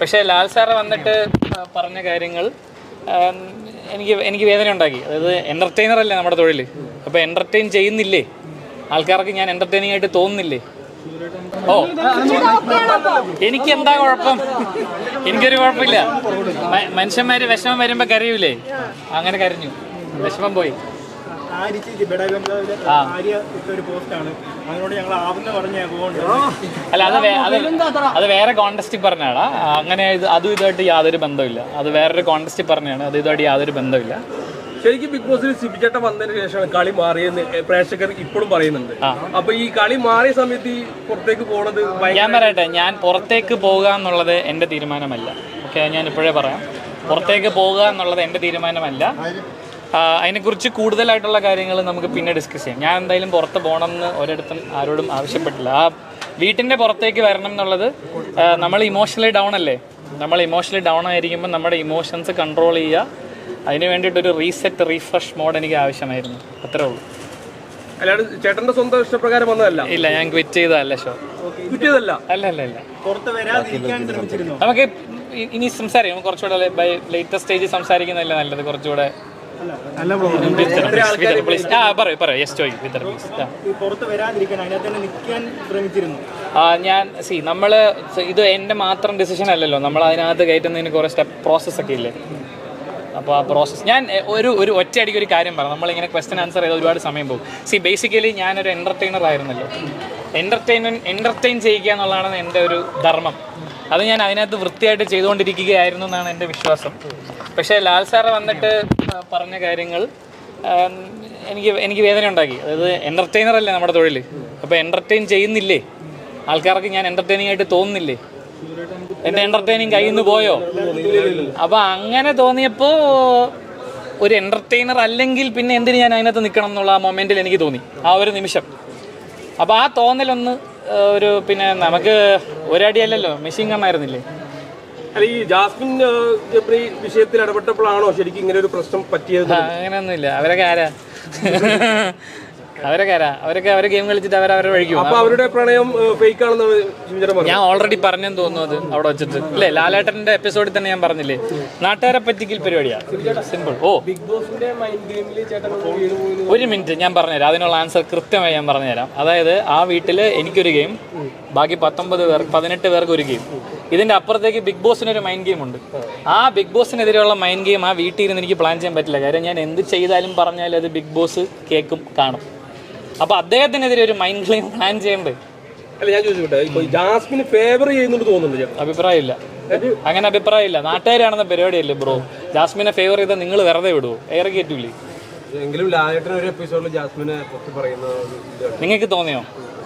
പക്ഷേ ലാൽ സാറ് വന്നിട്ട് പറഞ്ഞ കാര്യങ്ങൾ എനിക്ക് എനിക്ക് വേദന ഉണ്ടാക്കി അതായത് എന്റർടൈനർ അല്ലേ നമ്മുടെ തൊഴിൽ അപ്പോൾ എന്റർടൈൻ ചെയ്യുന്നില്ലേ? ആൾക്കാർക്ക് ഞാൻ എന്റർടൈനിങ് ആയിട്ട് തോന്നുന്നില്ലേ? ഓ. എനിക്ക് എന്താ കുഴപ്പം? എനിക്കൊരു കുഴപ്പമില്ല. മനുഷ്യന്മാർ വിഷമം വരുമ്പോൾ കരയൂലേ? അങ്ങനെ കരഞ്ഞു. വിഷമം പോയി. ആര്യ ചേച്ചി ബെഡായി ബംഗ്ലാവിലെ ആര്യ ഇട്ട ഒരു പോസ്റ്റാണ് അതിനോട് ഞങ്ങൾ ആവുന്ന പറഞ്ഞ അതുകൊണ്ട് അല്ല അത് വേ- അത് അത് വേറെ കോണ്ടസ്റ്റിൽ പറഞ്ഞാടാ. അങ്ങനെ ഇത് അതും ഇതുമായിട്ട് യാതൊരു ബന്ധമില്ല അത് വേറൊരു കോണ്ടസ്റ്റിൽ പറഞ്ഞാണ്. അത് ഇതുമായിട്ട് യാതൊരു ബന്ധമില്ല ശരിക്കും ബിഗ് ബോസിൽ സിബിചേട്ടൻ വന്നതിന് ശേഷമാണ് കളി മാറിയെന്ന് പ്രേക്ഷകർ ഇപ്പോഴും പറയുന്നുണ്ട്. അപ്പൊ ഈ കളി മാറിയ സമയത്ത് ഈ പുറത്തേക്ക് പോണത് ഭയങ്കര ഞാൻ പറയട്ടെ ഞാൻ പുറത്തേക്ക് പോകുക എന്നുള്ളത് എന്റെ തീരുമാനമല്ല. ഓക്കെ ഞാൻ ഇപ്പോഴേ പറയാം. പുറത്തേക്ക് പോകുക എന്നുള്ളത് എന്റെ തീരുമാനമല്ല. അതിനെക്കുറിച്ച് കൂടുതലായിട്ടുള്ള കാര്യങ്ങൾ നമുക്ക് പിന്നെ ഡിസ്കസ് ചെയ്യാം. ഞാൻ എന്തായാലും പുറത്ത് പോകണമെന്ന് ഒരിടത്തും ആരോടും ആവശ്യപ്പെട്ടില്ല ആ വീട്ടിന്റെ പുറത്തേക്ക് വരണം എന്നുള്ളത് നമ്മൾ ഇമോഷണലി ഡൗൺ അല്ലേ? നമ്മൾ ഇമോഷണലി ഡൗൺ ആയിരിക്കുമ്പോൾ നമ്മുടെ ഇമോഷൻസ് കൺട്രോൾ ചെയ്യുക. അതിന് വേണ്ടിയിട്ടൊരു റീസെറ്റ് റീഫ്രഷ് മോഡ് എനിക്ക് ആവശ്യമായിരുന്നു. അത്രേ ഉള്ളൂ. അല്ലാണ്ട് ചേട്ടന്റെ സ്വന്തം ഇഷ്ടപ്രകാരം വന്നതല്ല? ഇല്ല ഞാൻ ക്വിറ്റ് ചെയ്തതല്ല ഷോ കിട്ടിയതല്ല അല്ല അല്ല അല്ല. പുറത്ത് വരാതിരിക്കാൻ ശ്രമിച്ചിരുന്നു? നമുക്ക് ഇനി സംസാരിക്കാം. കുറച്ചുകൂടെ ബൈ ലേറ്റസ്റ്റ് സ്റ്റേജിൽ സംസാരിക്കുന്നതല്ലേ നല്ലത്? കുറച്ചുകൂടെ പുറത്ത് വരാതിരിക്കാൻ അതിനകത്ത് തന്നെ നിൽക്കാൻ ശ്രമിച്ചിരുന്നു. ഞാൻ സി നമ്മൾ ഇത് എന്റെ മാത്രം ഡിസിഷൻ അല്ലല്ലോ. നമ്മൾ അതിനകത്ത് കയറ്റുന്നതിന് കുറേ സ്റ്റെപ്പ് പ്രോസസ്സ് ഒക്കെ ഇല്ലേ? അപ്പോൾ ആ പ്രോസസ്സ് ഞാൻ ഒരു ഒരു ഒറ്റയടിക്ക് ഒരു കാര്യം പറയാം നമ്മളിങ്ങനെ ക്വസ്റ്റൻ ആൻസർ ചെയ്ത് ഒരുപാട് സമയം പോകും. സി ബേസിക്കലി ഞാനൊരു എന്റർടൈനർ ആയിരുന്നല്ലോ. എന്റർടൈൻമെന്റ് എന്റർടൈൻ ചെയ്യുക എന്നുള്ളതാണ് എന്റെ ഒരു ധർമ്മം. അത് ഞാൻ അതിനകത്ത് വൃത്തിയായിട്ട് ചെയ്തുകൊണ്ടിരിക്കുകയായിരുന്നു എന്നാണ് എന്റെ വിശ്വാസം. പക്ഷേ ലാൽ സാറ് വന്നിട്ട് പറഞ്ഞ കാര്യങ്ങൾ എനിക്ക് എനിക്ക് വേദന ഉണ്ടാക്കി അതായത് എന്റർടൈനർ അല്ലേ നമ്മുടെ തൊഴിൽ അപ്പോൾ എന്റർടൈൻ ചെയ്യുന്നില്ലേ? ആൾക്കാർക്ക് ഞാൻ എന്റർടൈനിങ് ആയിട്ട് തോന്നുന്നില്ലേ? എന്റെ എന്റർടൈനിങ് കയ്യിൽ നിന്ന് പോയോ? അപ്പോൾ അങ്ങനെ തോന്നിയപ്പോൾ ഒരു എന്റർടൈനർ അല്ലെങ്കിൽ പിന്നെ എന്തിന് ഞാൻ അതിനകത്ത് നിൽക്കണം എന്നുള്ള ആ മൊമെന്റിൽ എനിക്ക് തോന്നി. ആ ഒരു നിമിഷം. അപ്പോൾ ആ തോന്നലൊന്ന് ഒരു പിന്നെ നമുക്ക് ഒരടിയല്ലല്ലോ മെഷീൻ കണ്ണായിരുന്നില്ലേ അല്ല ഈ ജാസ്മിൻ ജബ്രി വിഷയത്തിൽ ഇടപെട്ടപ്പോഴാണോ ശരിക്കും ഇങ്ങനെ ഒരു പ്രശ്നം പറ്റിയത്? അങ്ങനെയൊന്നുമില്ല. അവരൊക്കെ ആരാ? അവരൊക്കെ ആരാ? അവരൊക്കെ അവരെ ഗെയിം കളിച്ചിട്ട് അവർ അവരെ വഴിക്കും അപ്പൊ അവരുടെ പ്രണയം ഫേക്ക് ആണെന്ന് ഞാൻ ഓൾറെഡി പറഞ്ഞെന്ന് തോന്നുന്നു അത് അവിടെ വെച്ചിട്ട്. അല്ലേ ലാലേട്ടന്റെ എപ്പിസോഡിൽ തന്നെ ഞാൻ പറഞ്ഞില്ലേ? നാട്ടുകാരെ പറ്റിക്കൽ പരിപാടിയാ. സിമ്പിൾ ഓ. ബിഗ് ബോസിന്റെ മൈൻഡ് ഗെയിമിൽ ചേട്ടൻ ഒരു മിനിറ്റ് ഞാൻ പറഞ്ഞുതരാം. അതിനുള്ള ആൻസർ കൃത്യമായി ഞാൻ പറഞ്ഞുതരാം. അതായത് ആ വീട്ടിൽ എനിക്കൊരു ഗെയിം ബാക്കി പത്തൊമ്പത് പേർ പതിനെട്ട് പേർക്ക് ഒരു ഗെയിം ഇതിന്റെ അപ്പുറത്തേക്ക് ബിഗ് ബോസിന് ഒരു മൈൻഡ് ഗെയിം ഉണ്ട്. ആ ബിഗ് ബോസിനെതിരെയുള്ള മൈൻഡ് ഗെയിം ആ വീട്ടിൽ ഇരുന്ന് എനിക്ക് പ്ലാൻ ചെയ്യാൻ പറ്റില്ല. കാര്യം ഞാൻ എന്ത് ചെയ്താലും പറഞ്ഞാലും അത് ബിഗ് ബോസ് കേക്കും കാണും. അപ്പൊ അദ്ദേഹത്തിനെതിരെ ഒരു മൈൻഡ് ഗെയിം പ്ലാൻ ചെയ്യണ്ടേ അല്ല ഞാൻ ചോദിച്ചോട്ടെ ഇപ്പൊ ജാസ്മിന് ഫേവർ ചെയ്യുന്നുണ്ട് തോന്നുന്നുണ്ട് അഭിപ്രായമില്ല. അങ്ങനെ അഭിപ്രായമില്ല. നാട്ടുകാരാണെന്ന പരിപാടിയല്ലേ ബ്രോ ജാസ്മിനെ ഫേവർ ചെയ്താൽ നിങ്ങൾ വെറുതെ വിടുവോ? ഏറെ കയറ്റൂലേ എങ്കിലും ലാലേട്ടൻ ഒരു എപ്പിസോഡിൽ ജാസ്മിനെ പൊക്കി പറയുന്ന നിങ്ങൾക്ക് തോന്നിയോ?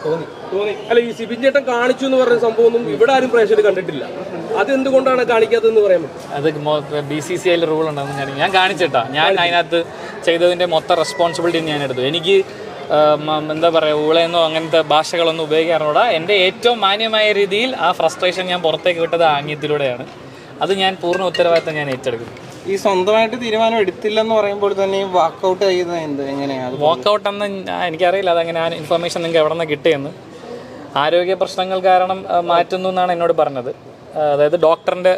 തോന്നി തോന്നി. അല്ല ഈ സിബിൻ ചേട്ടൻ കാണിച്ചു എന്ന് പറഞ്ഞ സംഭവം ഒന്നും ഇവിടെ ആരും പ്രേക്ഷകർ കണ്ടിട്ടില്ല. അത് എന്തുകൊണ്ടാണ് കാണിക്കാത്തതെന്ന് പറയാൻ അത് ബി സി സി ഐയിൽ റൂൾ ഉണ്ടെന്ന് ഞാൻ ഞാൻ കാണിച്ചിട്ടാ. ഞാൻ അതിനകത്ത് ചെയ്തതിന്റെ മൊത്തം റെസ്പോൺസിബിലിറ്റി ഞാൻ എടുത്തു. എനിക്ക് എന്താ പറയുക ഊളയെന്നോ അങ്ങനത്തെ ഭാഷകളൊന്നും ഉപയോഗിക്കാറുകൂടാ എന്റെ ഏറ്റവും മാന്യമായ രീതിയിൽ ആ ഫ്രസ്ട്രേഷൻ ഞാൻ പുറത്തേക്ക് വിട്ടത് ആംഗ്യത്തിലൂടെയാണ് അത് ഞാൻ പൂർണ ഉത്തരവാദിത്തം ഞാൻ ഏറ്റെടുക്കും ഈ സ്വന്തമായിട്ട് തീരുമാനം എടുത്തില്ലെന്ന് പറയുമ്പോൾ തന്നെ വാക്കൗട്ട് ചെയ്യുന്നത് എന്ത്? എങ്ങനെയാണ് വാക്കൗട്ട് എന്ന് എനിക്കറിയില്ല. അതങ്ങനെ ആ ഇൻഫർമേഷൻ നിങ്ങൾക്ക് എവിടെ നിന്ന് കിട്ടിയെന്ന്. ആരോഗ്യ പ്രശ്നങ്ങൾ കാരണം മാറ്റുന്നു എന്നാണ് എന്നോട് പറഞ്ഞത്. അതായത് ഡോക്ടറിന്റെ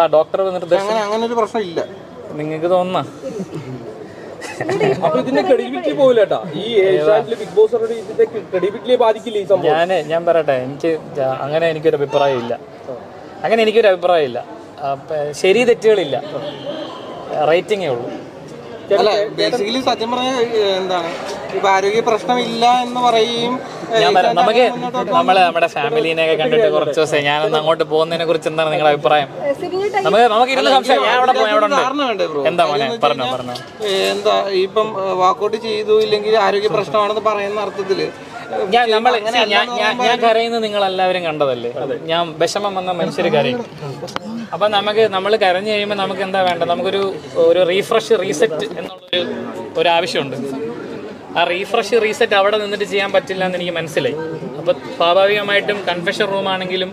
ആ ഡോക്ടർ നിർദ്ദേശം അങ്ങനെ അങ്ങനെ ഒരു പ്രശ്നമില്ല. നിങ്ങൾക്ക് തോന്നുന്ന? അപ്പൊ ഇതിന്റെ ക്രെഡിബിലിറ്റി ഈ ഏഷ്യാനെറ്റിലെ ബിഗ് ബോസ് ഓൾറെഡി ഇതിന്റെ ക്രെഡിബിലിറ്റിയെ ബാധിക്കില്ല ഈ സംഭവം. ഞാൻ ഞാൻ പറയട്ടെ എനിക്ക് അങ്ങനെ എനിക്കൊരു അഭിപ്രായം ഇല്ല അങ്ങനെ എനിക്കൊരു അഭിപ്രായം ഇല്ല ശരി തെറ്റുകളില്ല. റേറ്റിംഗേ ഉള്ളൂ. ബേസിക്കലി സത്യം പറഞ്ഞ എന്താണ് ഇപ്പൊ ആരോഗ്യ പ്രശ്നമില്ല എന്ന് പറയുകയും ഞാൻ പറയാം നമുക്ക് നമ്മൾ നമ്മുടെ ഫാമിലിനെയൊക്കെ കണ്ടിട്ട് കുറച്ച് ദിവസം ഞാനൊന്ന് അങ്ങോട്ട് പോകുന്നതിനെ കുറിച്ച് എന്താണ് നിങ്ങളുടെ അഭിപ്രായം? നമുക്ക് നമുക്ക് ഇരുന്ന് സംശയം. ഞാൻ അവിടെ പോയി അവിടെ ധാരണ വേണ്ടേ ബ്രോ ഉണ്ട് എന്താ മോനെ? പറഞ്ഞോ പറഞ്ഞോ. എന്താ ഇപ്പം വാക്കൗട്ട് ചെയ്തു ഇല്ലെങ്കിൽ ആരോഗ്യ പ്രശ്നമാണെന്ന് പറയുന്ന അർത്ഥത്തിൽ. ഞാൻ നമ്മൾ ഞാൻ കരയുന്നത് നിങ്ങൾ എല്ലാവരും കണ്ടതല്ലേ ഞാൻ വിഷമം വന്ന മനുഷ്യർ കരയും. അപ്പൊ നമുക്ക് നമ്മൾ കരഞ്ഞു കഴിയുമ്പോൾ നമുക്ക് എന്താ വേണ്ട നമുക്കൊരു ഒരു റീഫ്രഷ് റീസെറ്റ് എന്നുള്ളൊരു ഒരു ആവശ്യമുണ്ട്. ആ റീഫ്രഷ് റീസെറ്റ് അവിടെ നിന്നിട്ട് ചെയ്യാൻ പറ്റില്ല എന്ന് എനിക്ക് മനസ്സിലായി. അപ്പോൾ സ്വാഭാവികമായിട്ടും കൺഫെഷൻ റൂം ആണെങ്കിലും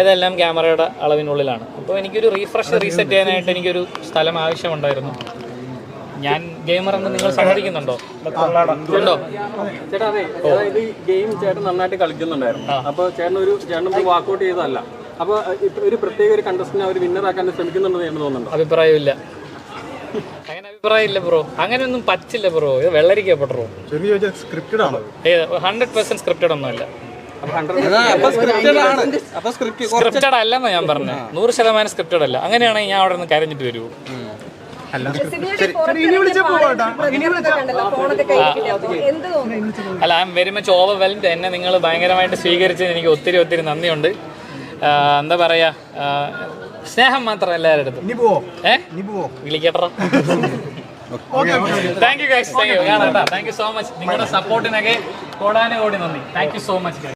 ഇതെല്ലാം ക്യാമറയുടെ അളവിനുള്ളിലാണ്. അപ്പോൾ എനിക്കൊരു റീഫ്രഷ് റീസെറ്റ് ചെയ്യാനായിട്ട് എനിക്കൊരു സ്ഥലം ആവശ്യമുണ്ടായിരുന്നു. ഞാൻ ഗെയിമർ എന്ന് നിങ്ങൾ സമ്മതിക്കുന്നുണ്ടോ? ഉണ്ടോ? ചേട്ടാ അതെ. അതായത് ഈ ഗെയിം ചേട്ടൻ നന്നായിട്ട് കളിക്കുന്നുണ്ടായിരുന്നു. അപ്പോൾ ചേട്ടൻ ഒരു ചേട്ടൻ വാക്കൗട്ട് ചെയ്തതല്ല. അപ്പോൾ ഒരു പ്രത്യേക ഒരു കണ്ടസ്റ്റിനെ അവർ വിന്നറാക്കാൻ ശ്രമിക്കുന്നുണ്ടെന്ന് എന്ന് തോന്നുന്നുണ്ടോ? അഭിപ്രായമില്ല. അഭിപ്രായമില്ല ബ്രോ. അങ്ങനെയൊന്നും പറ്റില്ല ബ്രോ. ഇത് വെള്ളരിക്കപ്പെട്ടോ സ്ക്രിപ്റ്റഡ് ആണോ? ഹൺഡ്രഡ് പെർസെന്റ് സ്ക്രിപ്റ്റഡ് ഒന്നുമല്ല. സ്ക്രിപ്റ്റഡ് ആണ്. അപ്പൊ സ്ക്രിപ്റ്റഡ് അല്ലെന്നാ ഞാൻ പറഞ്ഞത് നൂറ് ശതമാനം സ്ക്രിപ്റ്റഡ് അല്ല. അങ്ങനെയാണെങ്കിൽ ഞാൻ അവിടെ നിന്ന് കരഞ്ഞിട്ട് വരുമോ എന്ത് തോന്നുന്നു? അല്ല I M very much overwhelmed എന്നെ നിങ്ങൾ ഭയങ്കരമായിട്ട് സ്വീകരിച്ചതിന് എനിക്ക് ഒത്തിരി ഒത്തിരി നന്ദിയുണ്ട്. എന്താ പറയാ? സ്നേഹം മാത്രം എല്ലാവരുടെ അടുത്തും. ഇനി പോവോ? ഏ? ഇനി പോവോ? വിളിക്കട്ടോ. Thank you guys thank you കാണാം താങ്ക് യു സോ മച്ച് നിങ്ങളുടെ സപ്പോർട്ടിനൊക്കെ കോടാനുകോടി നന്ദി. Thank you so much